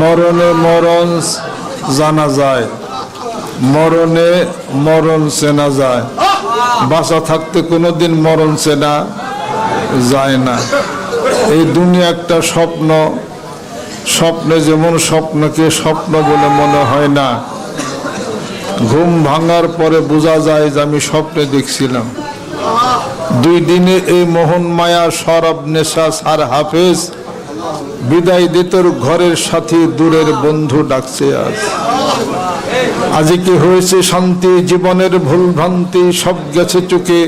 মরণে মরণ জানা যায়, মরণে মরণ চেনা যায়। বাঁচা থাকতে কোনোদিন মরণ চেনা যায় না। এই দুনিয়া একটা স্বপ্ন, স্বপ্নে যেমন স্বপ্নকে স্বপ্ন বলে মনে হয় না। ঘুম ভাঙার পরে বোঝা যায় যে আমি স্বপ্নে দেখছিলাম। দুই দিনে এই মোহন মায়া, সরব নেশা, সার হাফেজ বিদায় দিতর ঘরের সাথে, দূরের বন্ধু ডাকছে আজ। আজকে কি হয়েছে শান্তি, জীবনের ভুল ভ্রান্তি সব গেছে চুকে।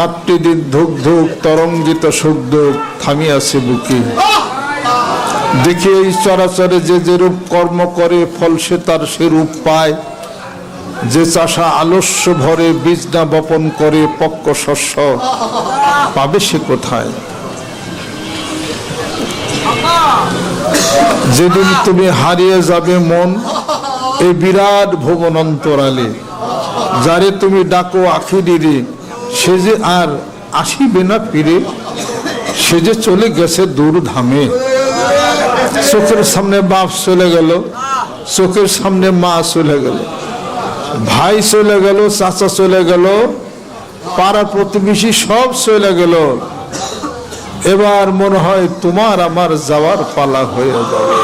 রাত্রি দিন ধুক ধুক, তরঙ্গিত সুখ দুঃখ থামিয়াছে বুকে। দেখি এই চরাচরে যে যে রূপ কর্ম করে, ফল সে তার সে রূপ পায়। যে চাষা আলস্য ভরে, বীজ না বপন করে, পক্ক শস্য পাবে সে কোথায়? যেদিন তুমি হারিয়ে যাবে মন, এই বিরাট ভুবন অন্তরালে, যারে তুমি ডাকো আখিরিরে সে যে আর আসিবে না ফিরে, সে যে চলে গেছে দূর ধামে। চোখের সামনে বাপ চলে গেল, চোখের সামনে মা চলে গেল, ভাই চলে গেল, চাচা চলে গেল পাড়া প্রতিবেশী সব চলে গেল। এবার মনে হয় তোমার আমার যাওয়ার পালা হয়ে যাবে।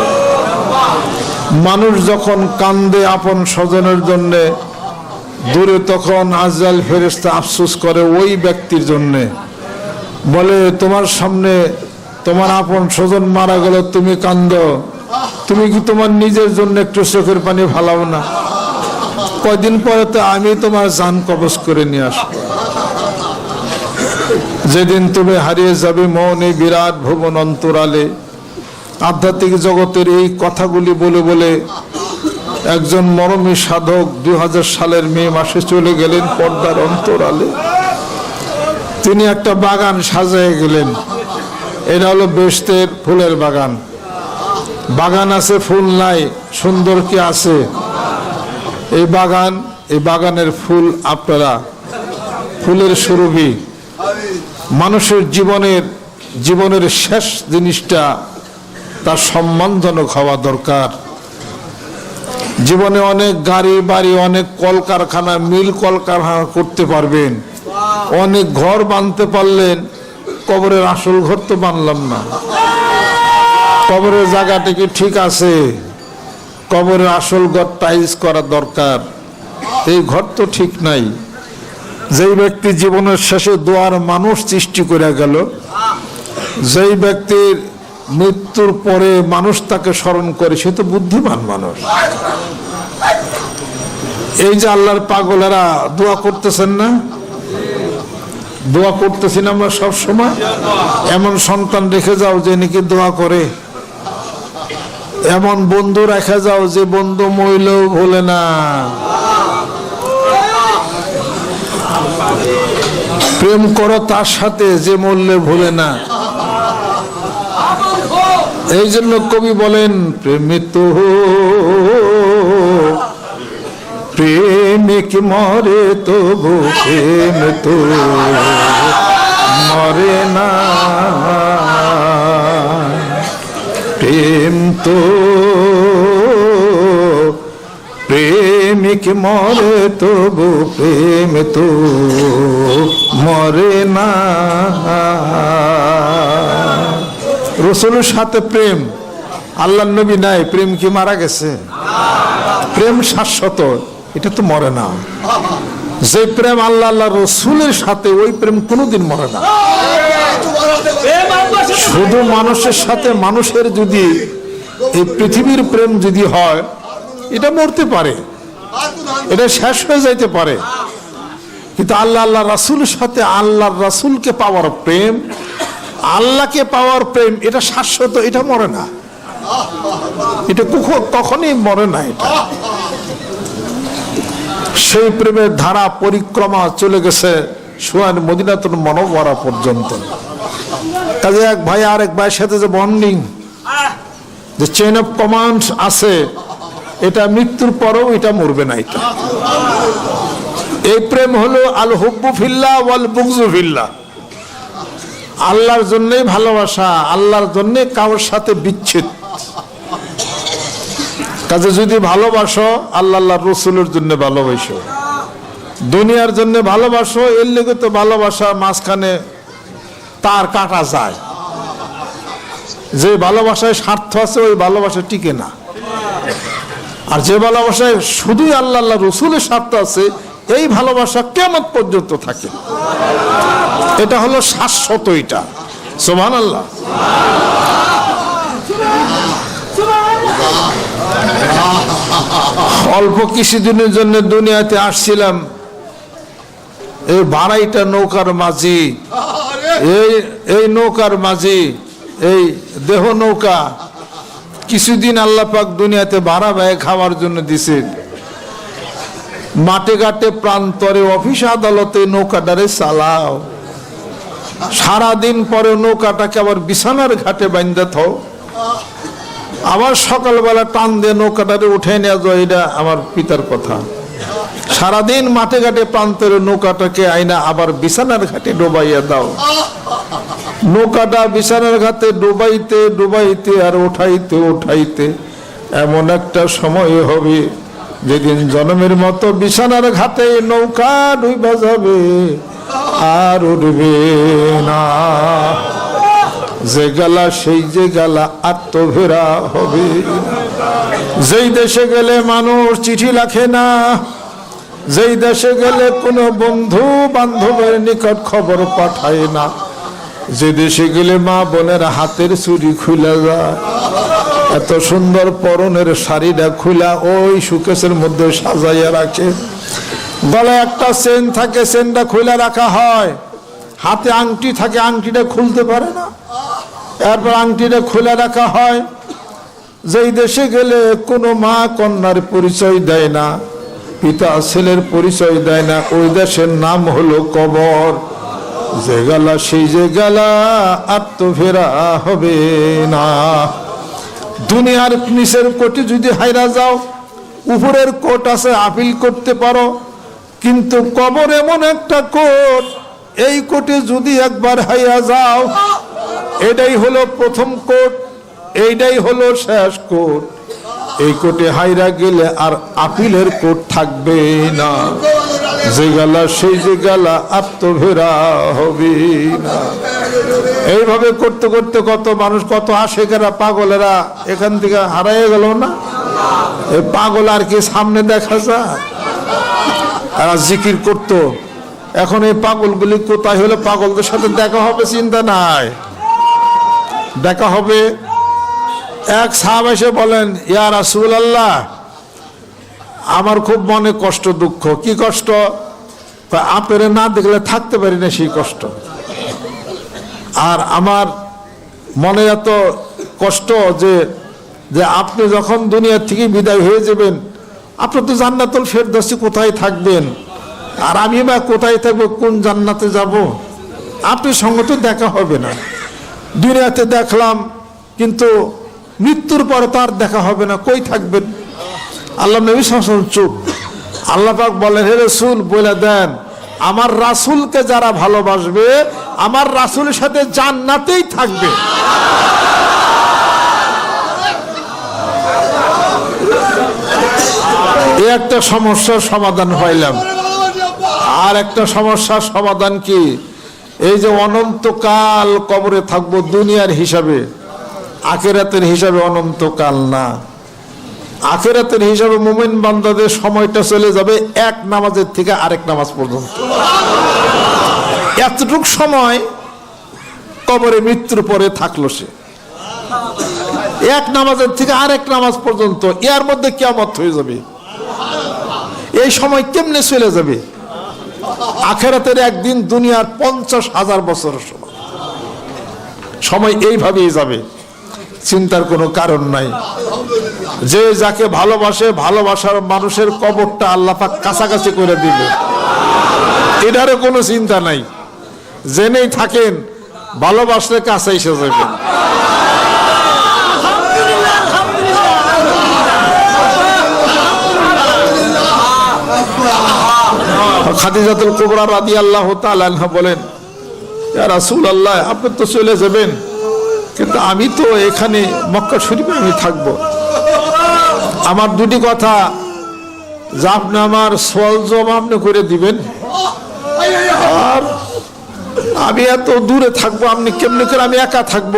মানুষ যখন কান্দে আপন স্বজনের জন্য, দূরে তখন আজরাল ফেরেস্তা আফসোস করে ওই ব্যক্তির জন্য। বলে, তোমার সামনে তোমার আপন স্বজন মারা গেল, তুমি কান্দ। তুমি কি তোমার নিজের জন্য একটু চোখের পানি ফালাও না? কয়দিন পরে তো আমি তোমার জান কবজ করে নিয়ে আসব। যেদিন তুমি হারিয়ে যাবে মন বিরাট ভুবন অন্তরালে। আধ্যাত্মিক জগতের এই কথাগুলি বলে বলে একজন মরমী সাধক দু হাজার সালের মে মাসে চলে গেলেন পর্দার অন্তরালে। তিনি একটা বাগান সাজায় গেলেন। এটা হলো বেস্তের ফুলের বাগান। বাগান আছে, ফুল নাই, সুন্দর কি আছে? এই বাগান, এই বাগানের ফুল আপনারা, ফুলের সুরভি। মানুষের জীবনের জীবনের শেষ জিনিসটা তার সম্মানজনক হওয়া দরকার। জীবনে অনেক গাড়ি, বাড়ি, অনেক কলকারখানা, মিল কলকারখানা করতে পারবেন। অনেক ঘর বানতে পারলেন, কবরের আসল ঘর তো বানলাম না। কবরের জায়গাটা কি ঠিক আছে? কবরের আসল ঘর টাইলস করা দরকার। এই ঘর তো ঠিক নাই। যেই ব্যক্তি জীবনের শেষে দোয়ার মানুষ সৃষ্টি করে গেল, যেই ব্যক্তির মৃত্যুর পরে মানুষ তাকে স্মরণ করে, সে তো বুদ্ধিমান মানুষ। এই যে আল্লাহর পাগলেরা দোয়া করতেছেন না? দোয়া করতেছি না আমরা সব সময়? এমন সন্তান রেখে যাও যে নাকি দোয়া করে। এমন বন্ধু রেখে যাও যে বন্ধু মইলেও ভোলে না। প্রেম করো তার সাথে যে মরলে ভুলে না। এই জন্য কবি বলেন, প্রেমিত প্রেমিক মরে তবু প্রেম তো মরে না। প্রেম তো প্রেমিক মরে তবু প্রেম তো মরে না। রসুলের সাথে প্রেম আল্লাহ নবী নাই, প্রেম কি মারা গেছে? প্রেম শাশ্বত, এটা তো মরে না। যে প্রেম আল্লাহ আল্লাহ রসুলের সাথে, ওই প্রেম কোনোদিন মরে না। শুধু মানুষের সাথে, মানুষের যদি এই পৃথিবীর প্রেম যদি হয়, এটা মরতে পারে। এটা শেষ হয়ে যাইতে পারে। কিন্তু আল্লাহ আল্লাহ রাসুলের সাথে আল্লাহর রাসুলকে পাওয়ার প্রেম, আল্লাহকে পাওয়ার প্রেম, এটা শাশ্বত, এটা মরে না। এটা কখ- কখনই মরে না এটা। সেই প্রেমের ধারা পরিক্রমা চলে গেছে সোয়ান মদিনাতুল মনোবরা পর্যন্ত। কাজে এক ভাই আর এক ভাইয়ের সাথে যে বন্ডিং যে চেন অফ কমান্ড আছে এটা মৃত্যুর পরেও এটা মরবে না এটা। এই প্রেম হলো আল হুব্বু ফিল্লা ওয়াল বুগজু ফিল্লা। আল্লাহর জন্যই ভালোবাসা, আল্লাহর জন্য কারোর সাথে বিচ্ছেদ। কাজে যদি ভালোবাসো, আল্লাহ আল্লাহ রসুলের জন্য ভালোবাসো। দুনিয়ার জন্য ভালোবাসো, এর লেগে তো ভালোবাসা মাঝখানে তার কাটা যায়। যে ভালোবাসায় স্বার্থ আছে, ওই ভালোবাসা টিকে না। আর যে ভালোবাসায় শুধুই আল্লাহ আল্লাহ রসুলের স্বার্থ আছে, এই ভালোবাসা কেমন পর্যন্ত থাকে? এটা হলো শাশ্বত এটা। সোমান আল্লাহ অল্প কিছুদিনের জন্য দুনিয়াতে আসছিলাম। এই বাড়াইটা নৌকার মাঝি, এই এই নৌকার মাঝি, এই দেহ নৌকা কিছুদিন আল্লাহ পাক দুনিয়াতে ভাড়া ব্যয় খাওয়ার জন্য দিছেন মাঠে ঘাটে প্রান্তরে অফিস আদালতে নৌকাটারে চালাও। সারাদিন পরে নৌকাটাকে আবার বিছানার ঘাটে বাইন্দা থাও। আবার সকালবেলা টান দিয়ে নৌকাটারে উঠে নেওয়া যায় এটা আমার পিতার কথা। সারাদিন মাঠে ঘাটে প্রান্তরে নৌকাটাকে আইনা আবার বিছানার ঘাটে ডোবাইয়া দাও। নৌকাটা বিছানার ঘাতে ডুবাইতে ডুবাইতে আর উঠাইতে উঠাইতে এমন একটা সময় হবে যেদিন জন্মের মতো বিছানার ঘাটে নৌকা ডুবা যাবে আর উঠবে না। যে গেলা সেই যে গেলা আত্মভেরা হবে। যেই দেশে গেলে মানুষ চিঠি লেখে না, যেই দেশে গেলে কোনো বন্ধু বান্ধবের নিকট খবর পাঠায় না যে দেশে গেলে মা বোনের হাতের চুরি খুলে যায় এত সুন্দর পরনের শাড়িটা খুলা ওই সুকেশের মধ্যে সাজাইয়া রাখে। গলায় একটা চেন থাকে চেনটা খুলে রাখা হয়। হাতে আংটি থাকে, আংটিটা খুলতে পারে না। এরপর আংটিটা খুলে রাখা হয়। যেই দেশে গেলে কোনো মা কন্যার পরিচয় দেয় না, পিতা ছেলের পরিচয় দেয় না, ওই দেশের নাম হলো কবর। যে গেলা, সেই যে গেলা আত্মফেরা হবে না। দুনিয়ার নিচের কোটে যদি হাইরা যাও, উপরের কোট আছে, আপিল করতে পারো। কিন্তু কবর এমন একটা কোট, এই কোটে যদি একবার হাইয়া যাও, এটাই হলো প্রথম কোট, এইটাই হলো শেষ কোট। এই কোটে হাইরা গেলে আর আপিলের কোট থাকবে না। যে গেলা, সেই যে গেলা আত্মভেরা হবে না। এইভাবে করতে করতে কত মানুষ, কত আসে আশেকেরা, পাগলেরা এখান থেকে হারাইয়ে গেল না? এই পাগল আর কি সামনে দেখা যায়? জিকির করতো, এখন এই পাগলগুলি কোথায় হলে? পাগলদের সাথে দেখা হবে চিন্তা নাই। দেখা হবে। এক সাহাব এসে বলেন, ইয়া রাসুল আল্লাহ আমার খুব মনে কষ্ট, দুঃখ। কি কষ্ট? আপেরে না দেখলে থাকতে পারি না সেই কষ্ট। আর আমার মনে এত কষ্ট যে যে আপনি যখন দুনিয়ার থেকে বিদায় হয়ে যাবেন, আপনি তো জান্নাতুল ফেরদৌসি কোথায় থাকবেন? আর আমি বা কোথায় থাকব? কোন জান্নাতে যাব? আপনার সঙ্গে তো দেখা হবে না। দুনিয়াতে দেখলাম, কিন্তু মৃত্যুর পরে তার দেখা হবে না। কই থাকবেন? আল্লাহ নবী শাসন চুপ। আল্লাহ পাক বলেন, হে রসুল বলে দেন, আমার রাসুলকে যারা ভালোবাসবে, আমার রাসুলের সাথে জান্নাতেই থাকবে। একটা সমস্যার সমাধান হইলাম। আর একটা সমস্যার সমাধান কি? এই যে অনন্তকাল কবরে থাকব দুনিয়ার হিসাবে, আখেরাতের হিসাবে অনন্তকাল না। আখেরাতের হিসাবে মোমেন বান্দাদের সময়টা চলে যাবে এক নামাজের থেকে আরেক নামাজ পর্যন্ত। এতটুক সময় কবরে মৃত্যুর পরে থাকল সে। এক নামাজের থেকে আরেক নামাজ পর্যন্ত এর মধ্যে কেমত হয়ে যাবে। এই সময় কেমনে চলে যাবে? আখেরাতের একদিন দুনিয়ার পঞ্চাশ হাজার বছরের সময়। সময় এইভাবেই যাবে। চিন্তার কোনো কারণ নাই। যে যাকে ভালোবাসে, ভালোবাসার মানুষের কবরটা আল্লাপাক কাছাকাছি করে দিবে এটারও কোনো চিন্তা নাই। জেনেই থাকেন, ভালোবাসলে কাছে এসে যাবেন। খাদিজাতুল কুবরা রাদি আল্লাহ তাআলা বলেন আল্লাহ আপনি তো চলে যাবেন। কিন্তু আমি তো এখানে মক্কা শরীফে আমি থাকব। আমার দুটি কথা, যা আপনি আমার সোয়াল জমা আপনি করে দিবেন। আর আমি এত দূরে থাকব, আপনি কেমনি করে আমি একা থাকব?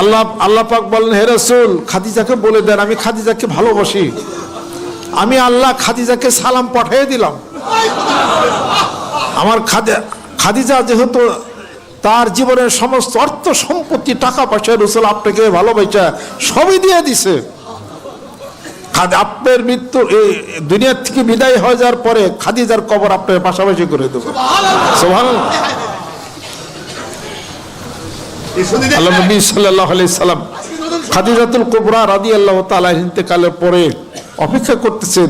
আল্লাহ আল্লাহ পাক বলেন, হে রসুল, খাদিজাকে বলে দেন, আমি খাদিজাকে ভালোবাসি। আমি আল্লাহ খাদিজাকে সালাম পাঠিয়ে দিলাম। আমার খাদে, খাদিজা যেহেতু তার জীবনের সমস্ত অর্থ সম্পত্তি টাকা পয়সা রসুল আপনাকে ভালোবাসা সবই দিয়ে দিছে। খাদ আপনার মৃত্যু এই দুনিয়ার থেকে বিদায় হয়ে যাওয়ার পরে খাদিজার কবর আপনার পাশাপাশি করে দেবো। আল্লাহ নবী সাল্লাম খাদিজাতুল কুবরা রাদিয়াল্লাহু তাআলা ইন্তেকালের পরে অপেক্ষা করতেছেন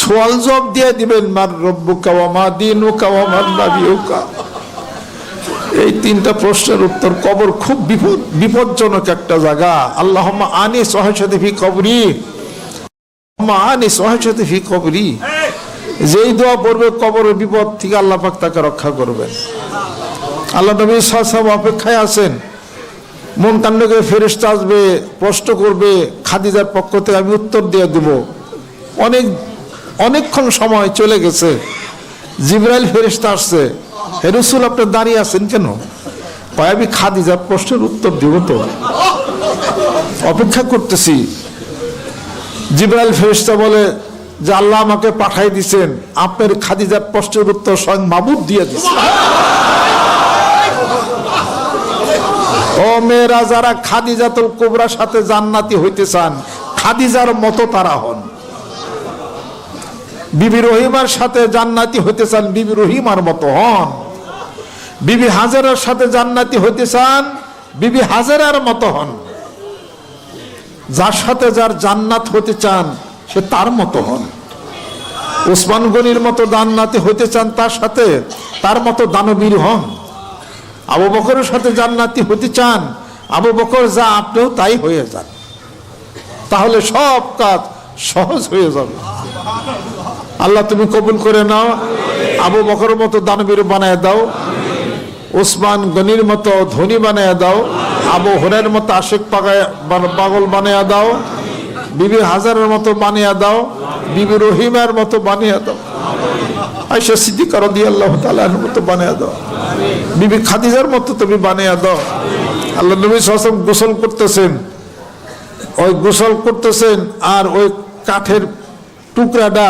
সোয়াল জবাব দিয়ে দিবেন মার রব্বুকা ওয়া মা দীনুকা ওয়া মান নাবিয়ুকা এই তিনটা প্রশ্নের উত্তর কবর খুব বিপদ, বিপজ্জনক একটা জায়গা। আল্লাহুম্মা আনি সহায়সাথে ফি কবরি। আনি সহায়সাথে ফি কবরি। যেই দোয়া পড়বে কবরের বিপদ থেকে আল্লাহ পাক তাকে রক্ষা করবেন। আল্লাহ নবী সাহেব অপেক্ষায় আছেন। মন কাণ্ডকে ফেরিস্তা আসবে প্রশ্ন করবে, খাদিজার পক্ষ থেকে আমি উত্তর দিয়ে দেব। অনেক, অনেকক্ষণ সময় চলে গেছে। জিব্রাইল ফেরিস্তা আসছে। হে রসুল, আপনি দাঁড়িয়ে আছেন কেন? কয় আমি খাদিজার প্রশ্নের উত্তর দিব তো। অপেক্ষা করতেছি। জিব্রাইল ফেরিস্তা বলে যে, আল্লাহ আমাকে পাঠাই দিছেন। আপনার খাদিজার প্রশ্নের উত্তর স্বয়ং মাবুদ দিয়ে দিছে। ও মেয়েরা, যারা খাদিজাতুল কুবরার সাথে জান্নাতি হইতে চান, খাদিজার মতো তারা হন। বিবি রহিমার সাথে জান্নাতি হইতে চান, বিবি রহিমার মতো হন। বিবি হাজারার সাথে জান্নাতি হইতে চান, বিবি হাজারার মতো হন। যার সাথে যার জান্নাত হতে চান, সে তার মতো হন। উসমান গনির মতো জান্নাতি হইতে চান, তার সাথে তার মতো দানবীর হন। আবু বকরের সাথে জান্নাতি হতে চান, আবু বকর যা আপনিও তাই হয়ে যান। তাহলে সব কাজ সহজ হয়ে যাবে। আল্লাহ তুমি কবুল করে নাও, আবু বকরের মতো দানবীর বানায় দাও। ওসমান গনির মতো ধনী বানায় দাও, আবু হরের মতো আশেক পাগায় পাগল বানিয়ে দাও, বিবি হাজারের মতো বানিয়ে দাও, বিবি রহিমের মতো বানিয়ে দাও। আইসা সিদ্দিকার দিয়ে আল্লাহ তালার মতো বানিয়ে দাও। বিবি খাদিজার মতো তুমি বানিয়ে দাও। আল্লাহ নবী সাসম গোসল করতেছেন। ওই গোসল করতেছেন আর ওই কাঠের টুকরাটা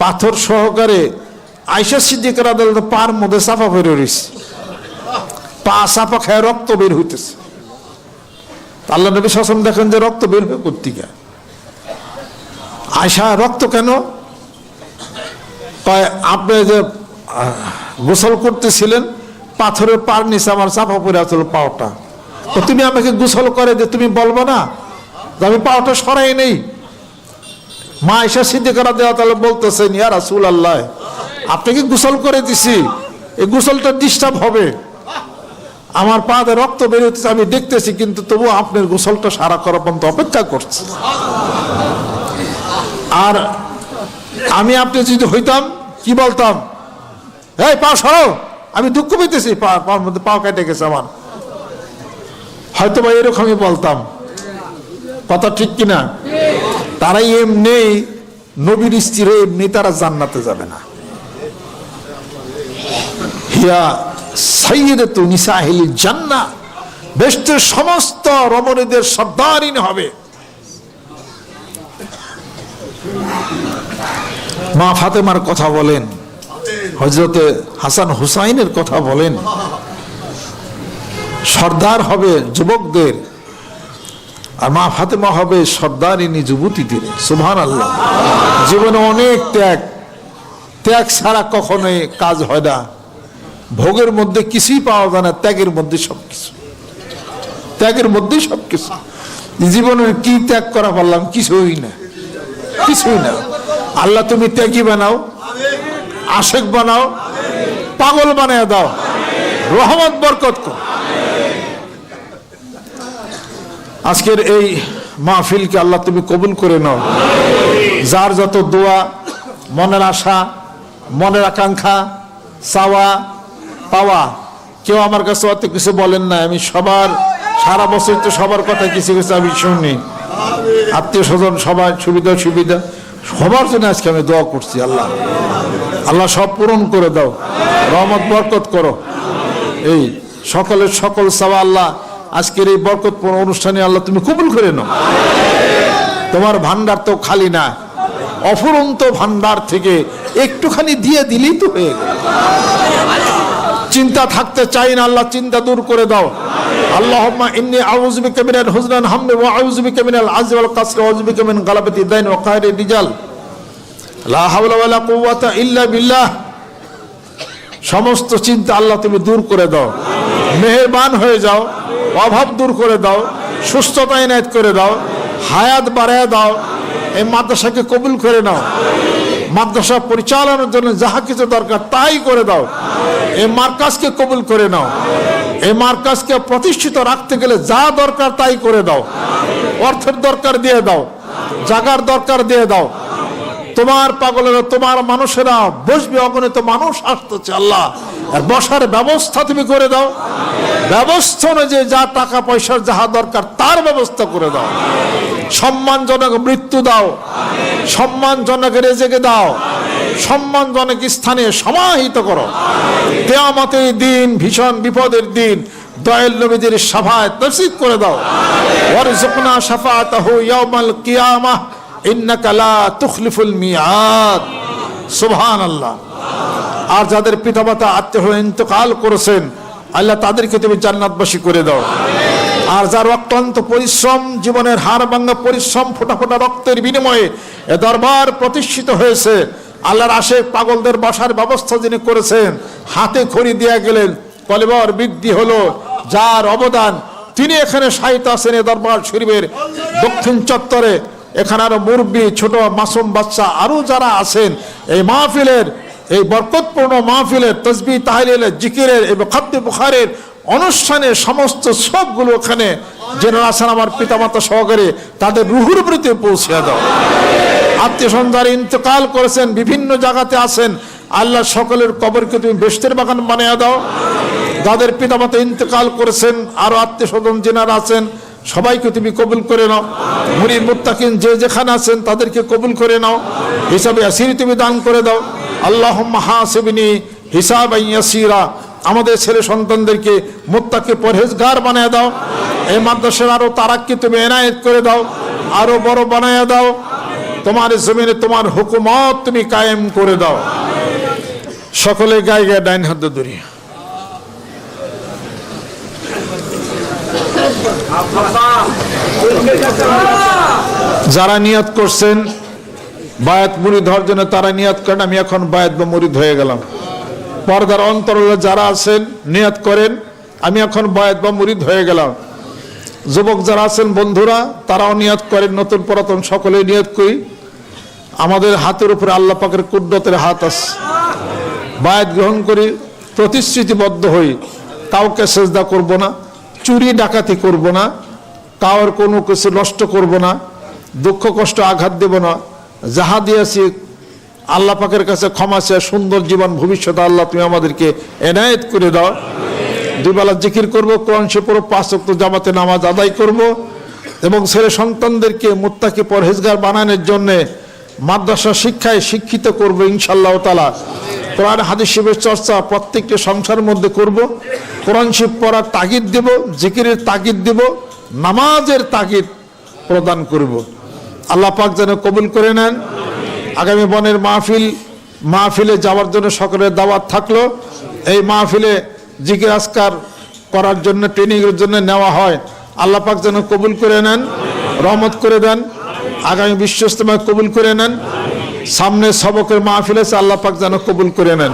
পাথর সহকারে আইসা সিদ্দিকার পার মধ্যে চাপা ফেরে রয়েছে পা চাপা খায় রক্ত বের হইতেছে। আল্লাহ নবী শাসন দেখেন যে রক্ত বের হয়ে কর্তিকা আয়সা রক্ত কেন? আপনি যে গোসল করতেছিলেন, পাথরের পার নিচে আমার চাপা পড়ে আসল পাওটা তো তুমি আমাকে গোসল করে যে তুমি বলব না আমি পাওটা সরাই নেই। মা এসা সিদ্ধি করা দেওয়া তাহলে বলতেছেন, ইয়া রাসুল আল্লাহ আপনাকে গোসল করে দিছি। এই গোসলটা ডিস্টার্ব হবে। আমার পাতে রক্ত বেরোতেছে, আমি দেখতেছি, কিন্তু তবু আপনার গোসলটা সারা করা পর্যন্ত অপেক্ষা করছি। আর আমি আপনি যদি হইতাম, কি বলতাম? এই, পা সরো আমি দুঃখ পেতেছি, পা মধ্যে পাও কেটে গেছে আমার। হয়তো বা এরকমই বলতাম। কথা ঠিক কিনা? তারাই এমনি, নবীর স্ত্রী এমনি, তারা জান্নাতে যাবে না। হিয়া সাইয়েদে নিসাহিল জান্না বেস্টের সমস্ত রমণীদের সর্দারিন হবে। মা ফাতেমার কথা বলেন হজরতে হাসান হুসাইনের কথা বলেন। সর্দার হবে যুবকদের, আর মা ফাতেমা হবে সর্দারিনী যুবতীদের। সুভান আল্লাহ জীবনে অনেক ত্যাগ। ত্যাগ ছাড়া কখনোই কাজ হয় না। ভোগের মধ্যে কিছুই পাওয়া যায় না, ত্যাগের মধ্যে সবকিছু ত্যাগের মধ্যেই সবকিছু জীবনের কি ত্যাগ করা পারলাম কিছুই না কিছুই না। আল্লাহ, তুমি ত্যাগী বানাও, আশেক বানাও, পাগল বানিয়ে দাও, রহমত, বরকত কর। আজকের এই মাহফিলকে আল্লাহ তুমি কবুল করে নাও। যার যত দোয়া, মনের আশা, মনের আকাঙ্ক্ষা, চাওয়া পাওয়া। কেউ আমার কাছে অত কিছু বলেন না আমি সবার, সারা বছর তো সবার কথা কিছু কিছু আমি শুনি। আত্মীয় স্বজন সবার সুবিধা সুবিধা। সবার জন্য আজকে আমি দোয়া করছি, আল্লাহ। আল্লাহ সব পূরণ করে দাও। রহমত, বরকত করো। এই সকলের সকল সাবা আল্লাহ, আজকের এই বরকতপূর্ণ অনুষ্ঠানে আল্লাহ তুমি কবুল করে নাও। তোমার ভান্ডার তো খালি না, অফুরন্ত ভান্ডার থেকে একটুখানি দিয়ে দিলেই তো হয়ে গেল। চিন্তা থাকতে চাই না, আল্লাহ চিন্তা দূর করে দাও। আল্লাহুম্মা ইন্নী আউযু বিকা মিনাল হুজনান হাম্মি ওয়া আউযু বিকা মিনাল আজজি ওয়াল কাসরি ওয়া আউযু বিকা মিন গালাবাতি দাইন ওয়া কাহরি রিজাল। লা বিল্লাহ। সমস্ত চিন্তা আল্লাহ তুমি দূর করে দাও। মেহেরবান হয়ে যাও, অভাব দূর করে দাও, সুস্থতা এনায়ত করে দাও, হায়াত বাড়ায় দাও, এই মাদ্রাসাকে কবুল করে নাও। মাদ্রাসা পরিচালনার জন্য যাহা কিছু দরকার তাই করে দাও। এই মার্কাজকে কবুল করে নাও। এই মার্কাজকে প্রতিষ্ঠিত রাখতে গেলে যা দরকার তাই করে দাও। অর্থের দরকার দিয়ে দাও। জাগার দরকার দিয়ে দাও। তোমার পাগলেরা, তোমার মানুষেরা বসবে, অগণিত মানুষ আসতেছে, আল্লাহ। আর বসার ব্যবস্থা তুমি করে দাও। ব্যবস্থা অনুযায়ী যা টাকা পয়সার যাহা দরকার, তার ব্যবস্থা করে দাও। সম্মানজনক মৃত্যু দাও। সম্মানজনক রেজেকে দাও। সম্মানজনক স্থানে সমাহিত করো। কেয়ামতের দিন, ভীষণ বিপদের দিন, দয়াল নবীদের সভায় তসিদ করে দাও। ওয়ারজুকনা শাফাতাহু ইয়াউমাল কিয়ামাহ তুখলিফুল মিয়াদ। সুবহানাল্লাহ। আর যাদের পিতামাতা আত্মীয় ইন্তকাল করেছেন, আল্লাহ তাদেরকে তুমি জান্নাতবাসী করে দাও। আর যার অত্যন্ত পরিশ্রম, জীবনের হার ভাঙ্গা পরিশ্রম, ফোটা ফোটা রক্তের বিনিময়ে এ দরবার প্রতিষ্ঠিত হয়েছে, আল্লাহর আশে পাগলদের বসার ব্যবস্থা যিনি করেছেন, হাতে খড়ি দিয়ে গেলেন, কলেবর বৃদ্ধি হলো, যার অবদান, তিনি এখানে সাহিত্য আছেন এ দরবার শরীফের দক্ষিণ চত্বরে। এখানে আরও মুরব্বী, ছোট, মাসুম বাচ্চা আরও যারা আছেন, এই মাহফিলের, এই বরকতপূর্ণ মাহফিলের তসবি তাহলিলের, জিকিরের এবং খাদ্য বুখারের অনুষ্ঠানে সমস্ত সবগুলো ওখানে জেনারা আছেন আমার পিতামাতা সহকারে, তাদের রুহুর প্রতি পৌঁছে দাও। আত্মীয় সন্ধ্যার ইন্তকাল করেছেন, বিভিন্ন জায়গাতে আছেন, আল্লাহ সকলের কবরকে তুমি বেস্তের বাগান বানিয়ে দাও। যাদের পিতামাতা ইন্তকাল করেছেন, আরও আত্মীয় স্বজন জেনারা আছেন সবাইকে তুমি কবুল করে নাও। মুরিদ মুত্তাকিন যে যেখানে আছেন তাদেরকে কবুল করে নাও। হিসাবে আসির তুমি দান করে দাও। আল্লাহ হাসিবিনী হিসাব ইয়াসিরা। আমাদের ছেলে সন্তানদেরকে মুত্তাকে পরহেজগার বানিয়ে দাও। এই মাদ্রাসার আরও তারাককে তুমি এনায়েত করে দাও। আরও বড় বানিয়ে দাও। তোমার জমিনে তোমার হুকুমত তুমি কায়েম করে দাও। সকলে গায়ে গায়ে ডাইন হাত দরিয়া যারা নিয়ত করছেন, বায়াত মুরিদ হওয়ার জন্য তারা নিয়ত করেন, আমি এখন বায়াত বা মুরিদ হয়ে গেলাম। পর্দার অন্তরালে যারা আছেন, নিয়ত করেন, আমি এখন বায়াত বা মুরিদ হয়ে গেলাম। যুবক যারা আছেন, বন্ধুরা, তারাও নিয়ত করেন, নতুন পুরাতন সকলে নিয়ত করি। আমাদের হাতের উপরে আল্লাহ পাকের কুদ্দতের হাত আছে। বায়াত গ্রহণ করি, প্রতিশ্রুতিবদ্ধ হই, কাউকে সেজদা করব না। চুরি ডাকাতি করব না, কাউর কোনো কিছু নষ্ট করব না, দুঃখ কষ্ট আঘাত দেব না, যাহা দিয়েছি আল্লাহ পাকের কাছে ক্ষমা চেয়ে সুন্দর জীবন ভবিষ্যৎ আল্লাহ তুমি আমাদেরকে এনায়েত করে দাও। দুবেলা জিকির করব, কোরআন পাঁচ অক্ট জামাতে নামাজ আদায় করব এবং ছেলে সন্তানদেরকে মুত্তাকে পরহেজগার বানানোর জন্যে মাদ্রাসা শিক্ষায় শিক্ষিত করব ইনশাল্লাহ তালা কোরআন, হাদিস, শিবের চর্চা প্রত্যেকটি সংসারের মধ্যে করব। কোরআন, শিব পড়ার তাগিদ দেব, জিকিরের তাগিদ দেব, নামাজের তাগিদ প্রদান করব। আল্লাহ পাক যেন কবুল করে নেন। আগামী বনের মাহফিল, মাহফিলে যাওয়ার জন্য সকলের দাওয়াত থাকল। এই মাহফিলে জিকির আসকার করার জন্য ট্রেনিংয়ের জন্য নেওয়া হয়। আল্লাহ পাক যেন কবুল করে নেন, রহমত করে দেন। আগামী বিশ্বস্তমায় কবুল করে নেন। সামনে সবকের মাহফিল আছে, আল্লাহ পাক যেন কবুল করে নেন।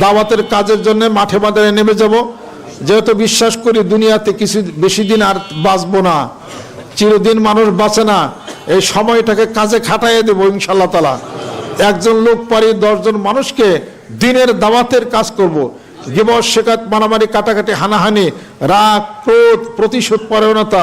দাওয়াতের কাজের জন্য মাঠে বাজারে নেমে যাব। যেহেতু বিশ্বাস করি দুনিয়াতে কিছু বেশি দিন আর বাঁচবো না। চিরদিন মানুষ বাঁচে না। এই সময়টাকে কাজে খাটাইয়ে দেবো ইনশাল্লাহ তালা একজন লোক পারি দশজন মানুষকে দিনের দাওয়াতের কাজ করব। গিবস শেখাত মারামারি, কাটাকাটি, হানাহানি, রাগ, ক্রোধ, প্রতিশোধ পরায়ণতা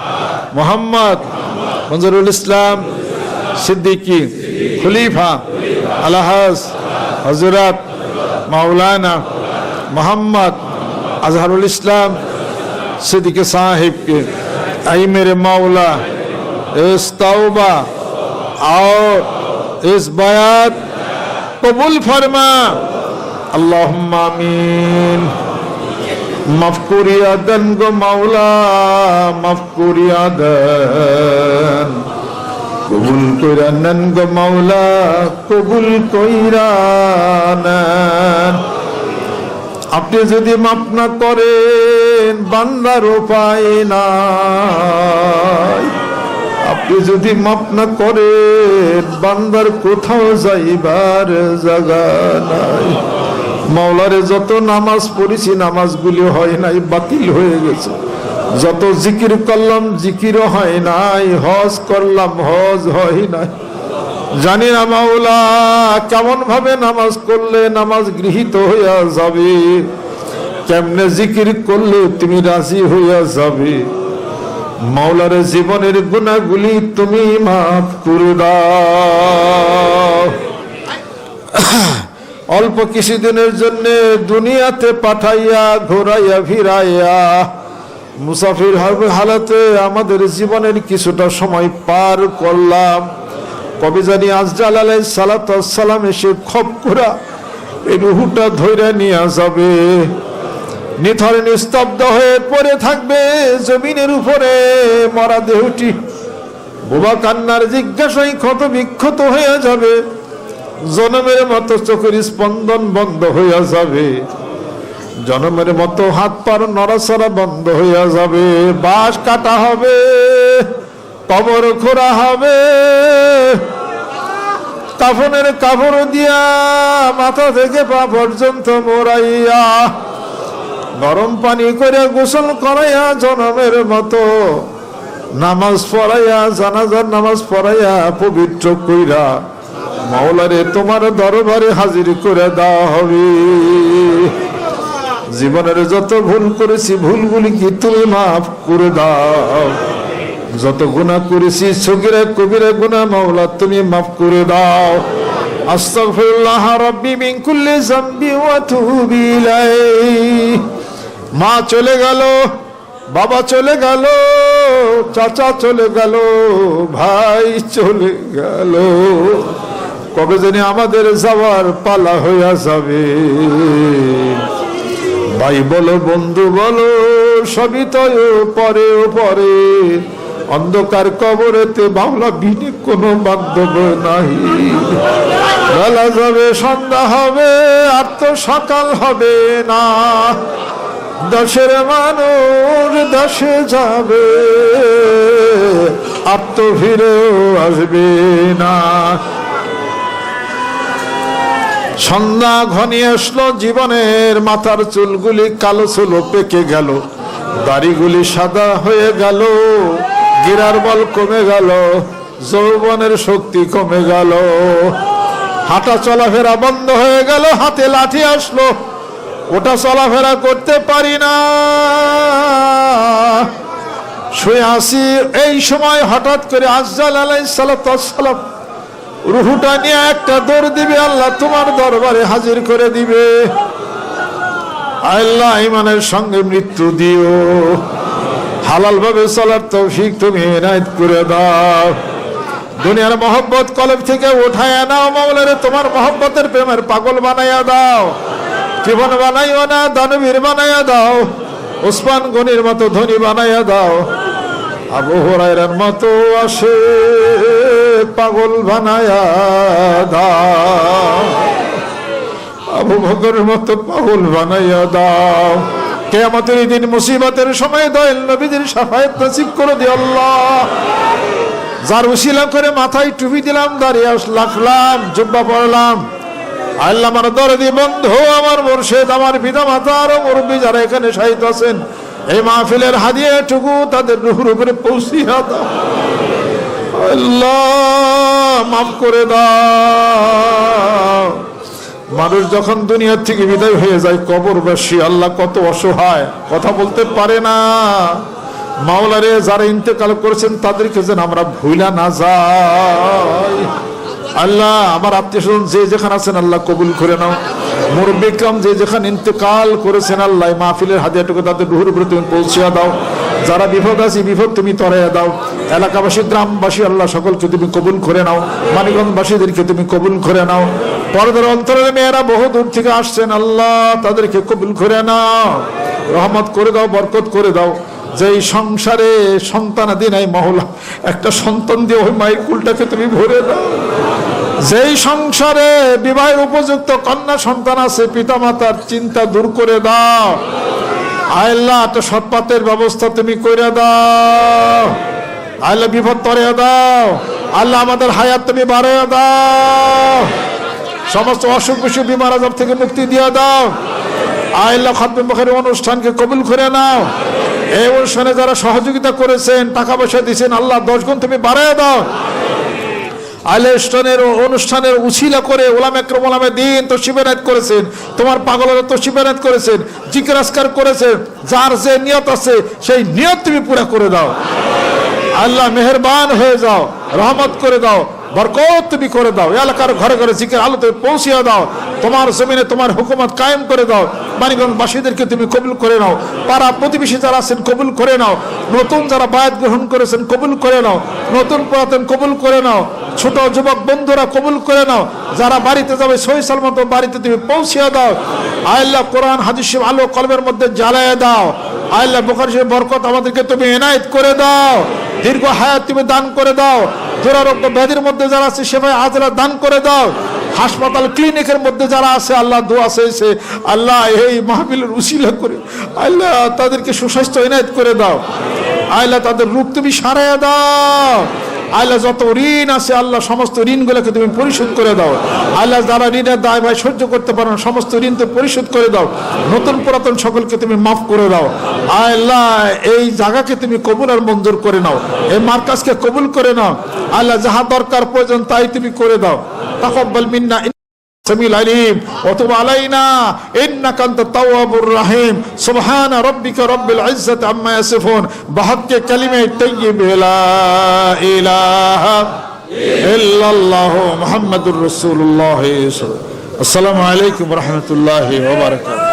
मोहम्मद मंजरुल इस्लाम सिद्दीकी, खलीफा अलहस हज़रत, मौलाना मोहम्मद अजहरुल इस्लाम सिद्दीक साहिब के आई मेरे मौला, इस तौबा और इस बयात कबूल फरमा। अल्लाहुम्मा आमीन। মাফ দেন গো মাওলা, মাফ দেন। কবুল কইরা নেন গো মাওলা, কবুল কইরা নেন। আপনি যদি মাফ না করেন, বান্দার উপায় নাই। আপনি যদি মাফ না করেন, বান্দার কোথাও যাইবার জায়গা নাই। মাওলারে যত নামাজ পড়েছি, নামাজগুলি হয় নাই, বাতিল হয়ে গেছে। যত জিকির করলাম, জিকিরও হয় নাই, হজ করলাম, হজ হয় নাই। জানি না মাওলা কেমন ভাবে নামাজ করলে নামাজ গৃহীত হইয়া যাবে? কেমনে জিকির করলে তুমি রাজি হইয়া যাবে? মাওলার জীবনের গুণাগুলি তুমি মাফ করে দাও। অল্প কিছুদিনের জন্য দুনিয়াতে পাঠাইয়া, ঘোরাইয়া, ফিরাইয়া। মুসাফির হালাতে আমাদের জীবনের কিছুটা সময় পার করলাম। কবে জানি আজজাল আলাই সালাতাম এসে খপ করা এই রুহুটা ধৈর্য নিয়ে যাবে। নিথর নিস্তব্ধ হয়ে পড়ে থাকবে জমিনের উপরে মরা দেহটি। বোবা কান্নার জিজ্ঞাসায় ক্ষত বিক্ষত হয়ে যাবে। জনমের মতো চোখের স্পন্দন বন্ধ হইয়া যাবে। জনমের মতো হাত পার নড়াচড়া বন্ধ হইয়া যাবে। বাঁশ কাটা হবে, কবর খোরা হবে। কাফনের কাপড় দিয়া মাথা থেকে পা পর্যন্ত মোড়াইয়া গরম পানি করে গোসল করাইয়া জনমের মতো নামাজ পড়াইয়া, জানাজার নামাজ পড়াইয়া পবিত্র কইরা মাওলারে, তোমার দরবারে হাজির করে দেওয়া হবে। জীবনের যত ভুল করেছি, ভুলগুলি কি তুমি মাফ করে দাও? যত গুণা করেছি, সগিরা কবিরা গুণা মাওলা, তুমি মাফ করে দাও। আস্তাগফিরুল্লাহ রাব্বি মিন কুল্লি যামবি ওয়া তুবি মা চলে গেল, বাবা চলে গেল, চাচা চলে গেল, ভাই চলে গেল। কবে জানি আমাদের যাওয়ার পালা হইয়া যাবে। ভাই বলো, বন্ধু বলো, সবই তো পরে পরে। অন্ধকার কবরেতে বাংলা বিনে কোনো বান্ধব নাই। বেলা যাবে, সন্ধ্যা হবে, আর তো সকাল হবে না। দশের মানুষ দশে যাবে, আর তো ফিরেও আসবে না। সন্ধ্যা ঘনিয়ে আসলো, জীবনের মাথার চুলগুলি কালো চুলো পেকে গেল, দাড়িগুলি সাদা হয়ে গেল, গিরার বল কমে গেল, যৌবনের শক্তি কমে গেল। হাঁটা চলাফেরা বন্ধ হয়ে গেল, হাতে লাঠি আসলো, ওটা চলাফেরা করতে পারি না। শুয়ে আসি, এই সময় হঠাৎ করে আজজাল আলাই সালাম রুহুটা নিয়ে একটা দৌড় দিবে, আল্লাহ তোমার দরবারে হাজির করে দিবে। আল্লাহ ইমানের সঙ্গে মৃত্যু দিও। হালাল ভাবে চলার তৌফিক তুমি এনায়ত করে দাও। দুনিয়ার মহব্বত কলব থেকে উঠায় নাও মাওলারে তোমার মহব্বতের প্রেমের পাগল বানাইয়া দাও। জীবন বানাইও না, দানবীর বানাইয়া দাও। উসমান গনির মতো ধনী বানাইয়া দাও। আবু হরাইরার মতো আসে। পাগল বানায়া দাও আবু মতো পাগল বানাইয়া দাও এই দিন মুসিবতের সময় নবীদের নসিব করে দিও আল্লাহ। যার উশিলা করে মাথায় টুপি দিলাম, দাঁড়িয়ে লাখলাম জুব্বা পড়লাম। আল্লাহ আমার দরদি বন্ধু, আমার মুর্শেদ, আমার পিতা মাতা আরও মুরব্বী যারা এখানে সাহিত্য আছেন, এই মাহফিলের হাদিয়ে টুকু তাদের রুহুর উপরে পৌঁছিয়া দাও। আল্লাহ, মাফ করে দাও। মানুষ যখন দুনিয়ার থেকে বিদায় হয়ে যায় কবর কবরবাসী, আল্লাহ কত অসহায়, কথা বলতে পারে না। মাওলারে যারা ইন্তেকাল করেছেন, তাদেরকে যেন আমরা ভুলা না যাই। আল্লাহ, আমার আত্মীয় স্বজন যে যেখানে আছেন, আল্লাহ কবুল করে নাও। মুরব্বিকরাম যে যেখানে ইন্তেকাল করেছেন আল্লাহ, এই মাহফিলের হাদিয়াটুকু তাদের রুহুর উপরে তুমি পৌঁছিয়া দাও। যারা বিপদ আছে বিপদ তুমি তরাইয়া দাও। এলাকাবাসী, গ্রামবাসী, আল্লাহ সকলকে তুমি কবুল করে নাও। মানিগঞ্জবাসীদেরকে তুমি কবুল করে নাও। পরদের অন্তরের মেয়েরা বহু দূর থেকে আসছেন, আল্লাহ তাদেরকে কবুল করে নাও। রহমত করে দাও, বরকত করে দাও। যেই সংসারে সন্তান সন্তানাদি নাই, মহলা, একটা সন্তান দিয়ে ওই মায়ের কুলটাকে তুমি ভরে দাও। যেই সংসারে বিবাহের উপযুক্ত কন্যা সন্তান আছে, পিতামাতার চিন্তা দূর করে দাও। আল্লাহ একটা সৎপাতের ব্যবস্থা তুমি করে দাও। আল্লাহ, বিপদ তরে দাও। আল্লাহ, আমাদের হায়াত তুমি বাড়িয়ে দাও। সমস্ত অসুখ বিসুখ, বিমার আজাব থেকে মুক্তি দিয়ে দাও। আল্লাহ, খাদ্য মুখের অনুষ্ঠানকে কবুল করে নাও। এই অনুষ্ঠানে যারা সহযোগিতা করেছেন, টাকা পয়সা দিয়েছেন, আল্লাহ দশ গুণ তুমি বাড়িয়ে দাও। আলেস্টনের অনুষ্ঠানের উছিলা করে ওলাম একরম ওলামে দিন তো শিবেরাত করেছেন, তোমার পাগলেরা তো শিবেরাত করেছেন জিজ্ঞাসকার করেছেন, যার যে নিয়ত আছে সেই নিয়ত তুমি পুরা করে দাও। আল্লাহ মেহরবান হয়ে যাও, রহমত করে দাও। বরকত তুমি করে দাও। এলাকার ঘরে ঘরে জিকের আলোতে পৌঁছিয়ে দাও। তোমার জমিনে তোমার হুকুমত কায়েম করে দাও। মানিগঞ্জবাসীদেরকে তুমি কবুল করে নাও। পাড়া প্রতিবেশী যারা আছেন, কবুল করে নাও। নতুন যারা বায়াত গ্রহণ করেছেন, কবুল করে নাও। নতুন পুরাতন কবুল করে নাও। ছোট যুবক বন্ধুরা, কবুল করে নাও। যারা বাড়িতে যাবে সহি সালমত বাড়িতে তুমি পৌঁছিয়ে দাও। আল্লাহ কোরআন, হাদিস আলো কলমের মধ্যে জ্বালায় দাও। আল্লাহ বোখার বরকত আমাদেরকে তুমি এনায়েত করে দাও। দীর্ঘ হায়াত তুমি দান করে দাও। দুরারোগ্য ব্যাধির মধ্যে যারা আছে, সেভাবে আজরা দান করে দাও। হাসপাতাল, ক্লিনিকের মধ্যে যারা আছে আল্লাহ দোয়া চেয়েছে আল্লাহ এই মাহবিলের উশিলা করে, আল্লাহ তাদেরকে সুস্বাস্থ্য এনায়ত করে দাও। আল্লাহ তাদের রূপ তুমি সারাইয়া দাও। আল্লাহ যত ঋণ আছে আল্লাহ সমস্ত ঋণগুলোকে তুমি পরিশোধ করে দাও। আল্লাহ যারা ঋণের দায় ভাই সহ্য করতে পারো না, সমস্ত ঋণ তো পরিশোধ করে দাও। নতুন পুরাতন সকলকে তুমি মাফ করে দাও। আল্লাহ এই জায়গাকে তুমি কবুল আর মঞ্জুর করে নাও। এই মার্কাজকে কবুল করে নাও। আল্লাহ যাহা দরকার প্রয়োজন তাই তুমি করে দাও। তাকব্বাল মিন্না সামিল আলিম অথবা আলাইনা ইন্নাকান্ত তাওয়াবুর রাহিম সুবহান রব্বিকা রব্বিল ইজ্জাত আম্মা ইয়াসিফুন বাহাক্কে কালিমে তাইয়্যিবে লা ইলাহা ইল্লাল্লাহ মুহাম্মাদুর রাসূলুল্লাহ আসসালামু আলাইকুম ওয়া রাহমাতুল্লাহি ওয়া বারাকাতুহু